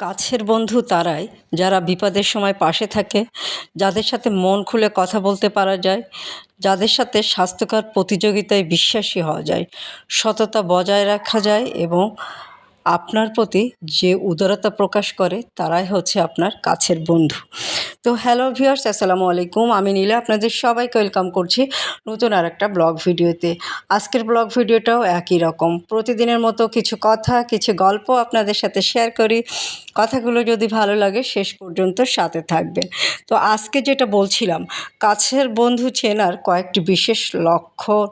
কাছের বন্ধু তারাই, যারা বিপদের সময় পাশে থাকে, যাদের সাথে মন খুলে কথা বলতে পারা যায়, যাদের সাথে স্বাস্থ্যকর প্রতিযোগিতায় বিশ্বাসী হওয়া যায়, সততা বজায় রাখা যায় এবং আপনার প্রতি যে উদারতা প্রকাশ করে, তারাই হচ্ছে আপনার কাছের বন্ধু। তো হ্যালো ভিউয়ার্স, আসসালামু আলাইকুম। আমি নীলা, আপনাদের সবাইকে ওয়েলকাম করছি নতুন আর একটা ব্লগ ভিডিওতে। আজকের ব্লগ ভিডিওটাও একই রকম। প্রতিদিনের মতো কিছু কথা, কিছু গল্প আপনাদের সাথে শেয়ার করি। কথাগুলো যদি ভালো লাগে, শেষ পর্যন্ত সাথে থাকবেন। তো আজকে যেটা বলছিলাম, কাছের বন্ধু চেনার কয়েকটি বিশেষ লক্ষণ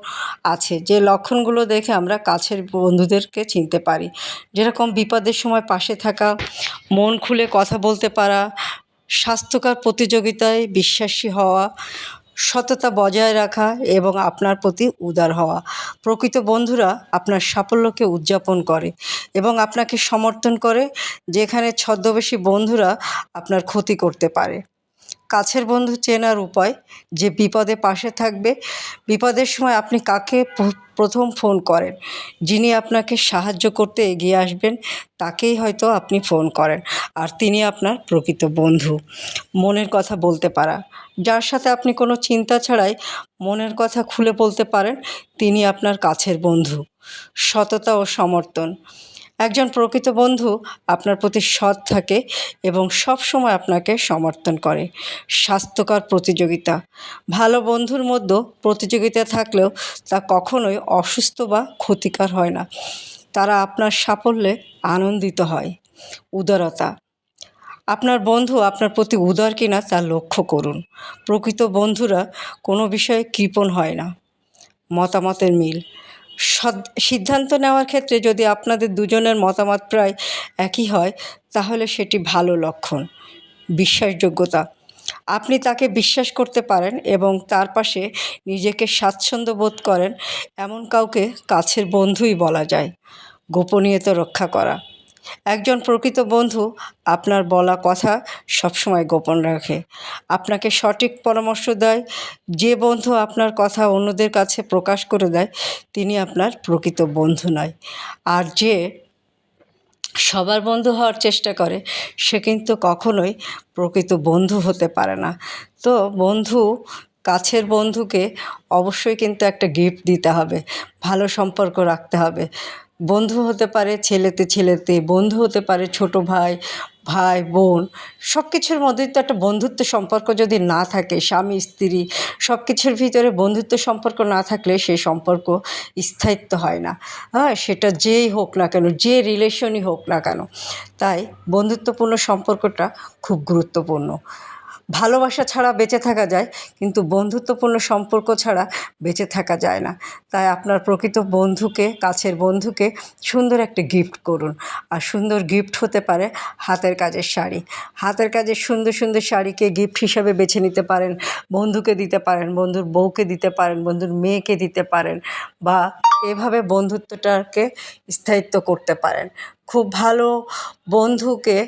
আছে। যে লক্ষণগুলো দেখে আমরা কাছের বন্ধুদেরকে চিনতে পারি। যেরকম বিপদের সময় পাশে থাকা, মন খুলে কথা বলতে পারা স্বাস্থ্যকর প্রতিযোগিতায় বিশ্বাসী হওয়া, সততা বজায় রাখা এবং আপনার প্রতি উদার হওয়া। প্রকৃত বন্ধুরা আপনার সাফল্যকে উদযাপন করে এবং আপনাকে সমর্থন করে, যেখানে ছদ্মবেশী বন্ধুরা আপনার ক্ষতি করতে পারে। কাছের বন্ধু চেনার উপায় যে বিপদে পাশে থাকবে। বিপদের সময় আপনি কাকে প্রথম ফোন করেন? যিনি আপনাকে সাহায্য করতে এগিয়ে আসবেন, তাকেই হয়তো আপনি ফোন করেন। আর তিনি আপনার প্রকৃত বন্ধু। মনের কথা বলতে পারা। যার সাথে আপনি কোনো চিন্তা ছাড়াই মনের কথা খুলে বলতে পারেন, তিনি আপনার কাছের বন্ধু। সততা ও সমর্থন। একজন প্রকৃত বন্ধু আপনার প্রতি সৎ থাকে এবং সব সময় আপনাকে সমর্থন করে। স্বাস্থ্যকর প্রতিযোগিতা। ভালো বন্ধুর মধ্যে প্রতিযোগিতা থাকলেও তা কখনোই অসুস্থ বা ক্ষতিকর হয় না। তারা আপনার সাফল্যে আনন্দিত হয়। উদারতা। আপনার বন্ধু আপনার প্রতি উদার কিনা তা লক্ষ্য করুন। প্রকৃত বন্ধুরা কোনো বিষয়ে কৃপণ হয় না। মতামতের মিল। সিদ্ধান্ত নেওয়ার ক্ষেত্রে যদি আপনাদের দুজনের মতামত প্রায় একই হয়, তাহলে সেটি ভালো লক্ষণ, বিশ্বাসযোগ্যতা। আপনি তাকে বিশ্বাস করতে পারেন এবং তার পাশে নিজেকে স্বাচ্ছন্দ্য বোধ করেন, এমন কাউকে কাছের বন্ধুই বলা যায়। গোপনীয়তা রক্ষা করা। একজন প্রকৃত বন্ধু আপনার বলা কথা সবসময় গোপন রাখে। আপনাকে সঠিক পরামর্শ দেয়, যে বন্ধু আপনার কথা অন্যদের কাছে প্রকাশ করে দেয়, তিনি আপনার প্রকৃত বন্ধু নয়। আর যে সবার বন্ধু হওয়ার চেষ্টা করে, সে কিন্তু কখনোই প্রকৃত বন্ধু হতে পারে না। তো বন্ধু, কাছের বন্ধুকে অবশ্যই কিন্তু একটা গিফট দিতে হবে, ভালো সম্পর্ক রাখতে হবে। বন্ধু হতে পারে, ছেলেতে ছেলেতে, বন্ধু হতে পারে, ছোট ভাই ভাই, বোন সব কিছুর মধ্যেই তো একটা বন্ধুত্ব সম্পর্ক যদি না থাকে, স্বামী, স্ত্রী সব কিছুর ভিতরে বন্ধুত্ব সম্পর্ক না থাকলে সেই সম্পর্ক স্থায়িত্ব হয় না। হ্যাঁ সেটা যেই হোক না কেন, যে রিলেশনই হোক না কেন, তাই বন্ধুত্বপূর্ণ সম্পর্কটা খুব গুরুত্বপূর্ণ। ভালোবাসা ছাড়া বেঁচে থাকা যায়, কিন্তু বন্ধুত্বপূর্ণ সম্পর্ক ছাড়া বেঁচে থাকা যায় না। তাই আপনার প্রকৃত বন্ধুকে, কাছের বন্ধুকে সুন্দর একটা গিফট করুন। আর সুন্দর গিফট হতে পারে হাতের কাজের শাড়ি। হাতের কাজের সুন্দর সুন্দর শাড়িকে গিফট হিসাবে বেছে নিতে পারেন, বন্ধুকে দিতে পারেন, বন্ধুর বউকে দিতে পারেন, বন্ধুর মেয়েকে দিতে পারেন বা এভাবে বন্ধুত্বটাকে স্থায়িত্ব করতে পারেন। খুব ভালো বন্ধুকে,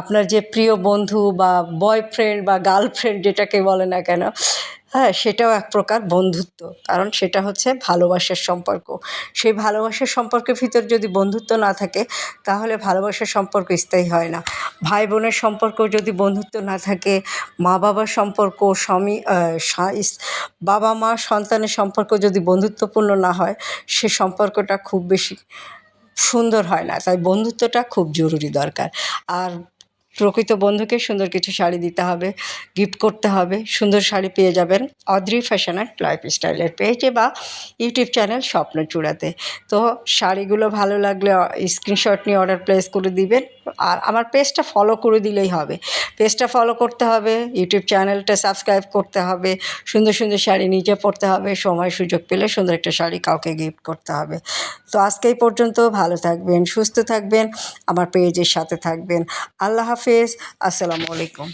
আপনার যে প্রিয় বন্ধু বা বয়ফ্রেন্ড বা গার্লফ্রেন্ড যেটাকে বলে না কেন হ্যাঁ সেটাও এক প্রকার বন্ধুত্ব। কারণ সেটা হচ্ছে ভালোবাসার সম্পর্ক। সেই ভালোবাসার সম্পর্কের ভিতর যদি বন্ধুত্ব না থাকে, তাহলে ভালোবাসার সম্পর্ক স্থায়ী হয় না। ভাই বোনের সম্পর্ক যদি বন্ধুত্ব না থাকে মা বাবার সম্পর্ক, স্বামী বাবা মা সন্তানের সম্পর্ক যদি বন্ধুত্বপূর্ণ না হয়, সে সম্পর্কটা খুব বেশি সুন্দর হয় না। তাই বন্ধুত্বটা খুব জরুরি দরকার। আর প্রকৃত বন্ধুকে সুন্দর কিছু শাড়ি দিতে হবে গিফট করতে হবে, সুন্দর শাড়ি পেয়ে যাবেন অদ্রি ফ্যাশন অ্যান্ড লাইফস্টাইলের পেজে বা ইউটিউব চ্যানেল স্বপ্ন চূড়াতে তো শাড়িগুলো ভালো লাগলে স্ক্রিনশট নিয়ে অর্ডার প্লেস করে দিবেন। আর আমার পেজটা ফলো করে দিলেই হবে। পেজটা ফলো করতে হবে ইউটিউব চ্যানেলটা সাবস্ক্রাইব করতে হবে, সুন্দর সুন্দর শাড়ি নিজে পড়তে হবে, সময় সুযোগ পেলে সুন্দর একটা শাড়ি কাউকে গিফট করতে হবে। তো আজকে এই পর্যন্ত, ভালো থাকবেন, সুস্থ থাকবেন, আমার পেজের সাথে থাকবেন। আল্লাহ হাফেজ, আসসালামু আলাইকুম।